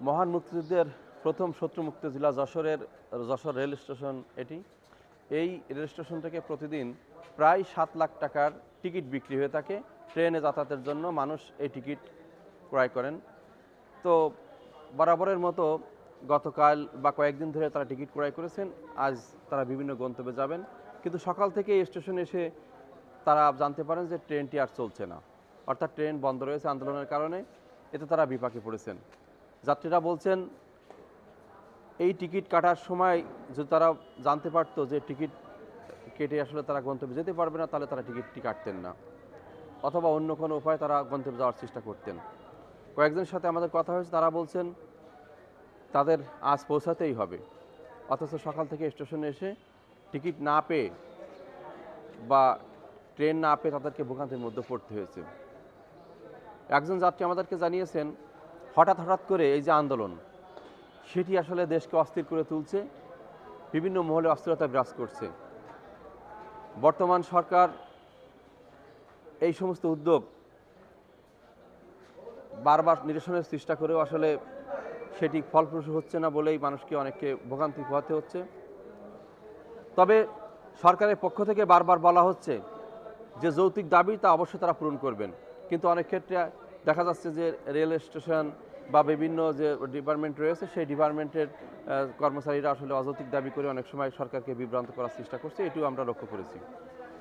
মহান মুক্তিযুদ্ধের প্রথম শত্রুমুক্ত জেলা যশোরের, যশোর রেল স্টেশন এটি। এই রেল স্টেশন থেকে প্রতিদিন প্রায় সাত লাখ টাকার টিকিট বিক্রি হয়ে থাকে। ট্রেনে যাতায়াতের জন্য মানুষ এই টিকিট ক্রয় করেন। তো বরাবরের মতো গতকাল বা কয়েকদিন ধরে তারা টিকিট ক্রয় করেছেন। আজ তারা বিভিন্ন গন্তব্যে যাবেন। কিন্তু সকাল থেকে এই স্টেশনে এসে তারা জানতে পারেন যে ট্রেনটি আর চলছে না। অর্থাৎ ট্রেন বন্ধ রয়েছে আন্দোলনের কারণে। এতে তারা বিপাকে পড়েছেন। যাত্রীরা বলছেন, এই টিকিট কাটার সময় যদি তারা জানতে পারতো যে টিকিট কেটে আসলে তারা গন্তব্যে যেতে পারবে না, তাহলে তারা টিকিটটি কাটতেন না। অথবা অন্য কোনো উপায়ে তারা গন্তব্যে যাওয়ার চেষ্টা করতেন। কয়েকজনের সাথে আমাদের কথা হয়েছে, তারা বলছেন, তাদের আজ পৌঁছাতেই হবে। অথচ সকাল থেকে স্টেশনে এসে টিকিট না পেয়ে বা ট্রেন না পেয়ে তাদেরকে ভোগান্তির মধ্যে পড়তে হয়েছে। একজন যাত্রী আমাদেরকে জানিয়েছেন হঠাৎ হঠাৎ করে এই যে আন্দোলন, সেটি আসলে দেশকে অস্থির করে তুলছে, বিভিন্ন মহলে অস্থিরতা বিরাজ করছে। বর্তমান সরকার এই সমস্ত উদ্যোগ বারবার নিরসনের চেষ্টা করেও আসলে সেটি ফলপ্রসূ হচ্ছে না বলেই মানুষকে অনেককে ভোগান্তি পোহাতে হচ্ছে। তবে সরকারের পক্ষ থেকে বারবার বলা হচ্ছে যে যৌক্তিক দাবি তা অবশ্যই তারা পূরণ করবেন। কিন্তু অনেক ক্ষেত্রে দেখা যাচ্ছে যে রেল স্টেশন বা বিভিন্ন যে ডিপার্টমেন্ট রয়েছে, সেই ডিপার্টমেন্টের কর্মচারীরা আসলে অযৌতিক দাবি করে অনেক সময় সরকারকে বিভ্রান্ত করার চেষ্টা করছে। এটিও আমরা লক্ষ্য করেছি।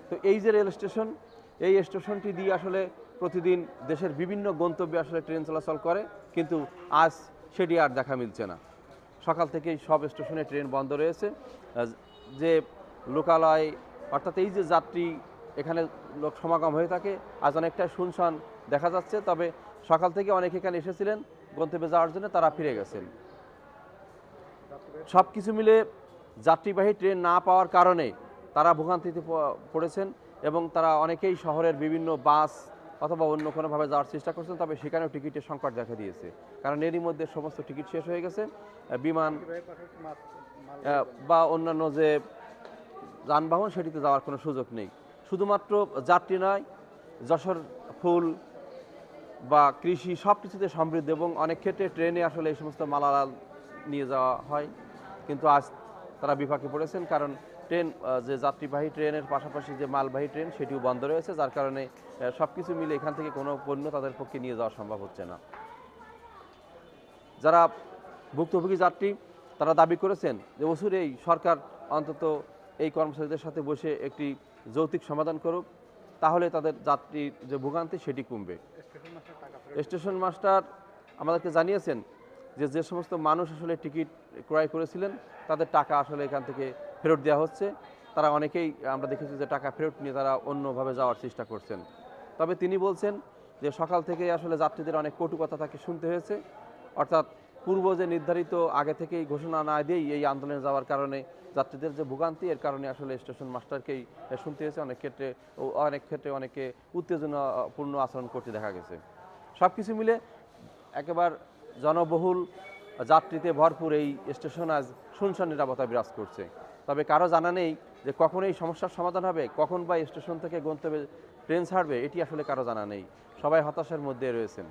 তো এই যে রেল স্টেশন, এই স্টেশনটি দিয়ে আসলে প্রতিদিন দেশের বিভিন্ন গন্তব্যে আসলে ট্রেন চলাচল করে, কিন্তু আজ সেটি আর দেখা মিলছে না। সকাল থেকেই সব স্টেশনে ট্রেন বন্ধ রয়েছে। যে লোকালয়, অর্থাৎ এই যে যাত্রী, এখানে লোক সমাগম হয়ে থাকে, আজ অনেকটা শুনশান দেখা যাচ্ছে। তবে সকাল থেকে অনেক এখানে এসেছিলেন। গন্তব্যে যাওয়ার জন্য তারা ফিরে গেছেন। সব কিছু মিলে যাত্রীবাহী ট্রেন না পাওয়ার কারণে তারা ভোগান্তিতে পড়েছেন এবং তারা অনেকেই শহরের বিভিন্ন বাস অথবা অন্য কোনোভাবে যাওয়ার চেষ্টা করছেন, তবে সেখানেও টিকিটের সংকট দেখা দিয়েছে। কারণ এরই মধ্যে সমস্ত টিকিট শেষ হয়ে গেছে। বিমান বা অন্যান্য যে যানবাহন, সেটিতে যাওয়ার কোনো সুযোগ নেই। শুধুমাত্র যাত্রী নয়, যশোর ফুল বা কৃষি সব কিছুতে সমৃদ্ধ এবং অনেক ক্ষেত্রে ট্রেনে আসলে এই সমস্ত মালামাল নিয়ে যাওয়া হয়। কিন্তু আজ তারা বিপাকে পড়েছেন কারণ ট্রেন যে যাত্রীবাহী ট্রেনের পাশাপাশি যে মালবাহী ট্রেন সেটিও বন্ধ রয়েছে, যার কারণে সব কিছু মিলে এখান থেকে কোনো পণ্য তাদের পক্ষে নিয়ে যাওয়া সম্ভব হচ্ছে না। যারা ভুক্তভোগী যাত্রী, তারা দাবি করেছেন যে ওসুর এই সরকার অন্তত এই কর্মচারীদের সাথে বসে একটি যৌক্তিক সমাধান করুক, তাহলে তাদের যাত্রীর যে ভোগান্তি সেটি কমবে। স্টেশন মাস্টার আমাদেরকে জানিয়েছেন যে যে সমস্ত মানুষ আসলে টিকিট ক্রয় করেছিলেন, তাদের টাকা আসলে এখান থেকে ফেরত দেওয়া হচ্ছে। তারা অনেকেই আমরা দেখেছি যে টাকা ফেরত নিয়ে তারা অন্যভাবে যাওয়ার চেষ্টা করছেন। তবে তিনি বলছেন যে সকাল থেকে আসলে যাত্রীদের অনেক কটু কথা তাকে শুনতে হয়েছে। অর্থাৎ পূর্ব যে নির্ধারিত আগে থেকেই ঘোষণা না দিয়েই এই আন্দোলনে যাওয়ার কারণে যাত্রীদের যে ভোগান্তি, এর কারণে আসলে স্টেশন মাস্টারকেই শুনতে হয়েছে। অনেক ক্ষেত্রে অনেক ক্ষেত্রে অনেকে উত্তেজনাপূর্ণ আচরণ করতে দেখা গেছে। সব কিছু মিলে একেবার জনবহুল যাত্রীতে ভরপুর এই স্টেশন আজ শুনশান নিরাপত্তা বিরাজ করছে। তবে কারও জানা নেই যে কখন এই সমস্যার সমাধান হবে, কখন বা স্টেশন থেকে গন্তব্যে ট্রেন ছাড়বে, এটি আসলে কারও জানা নেই। সবাই হতাশার মধ্যে রয়েছেন।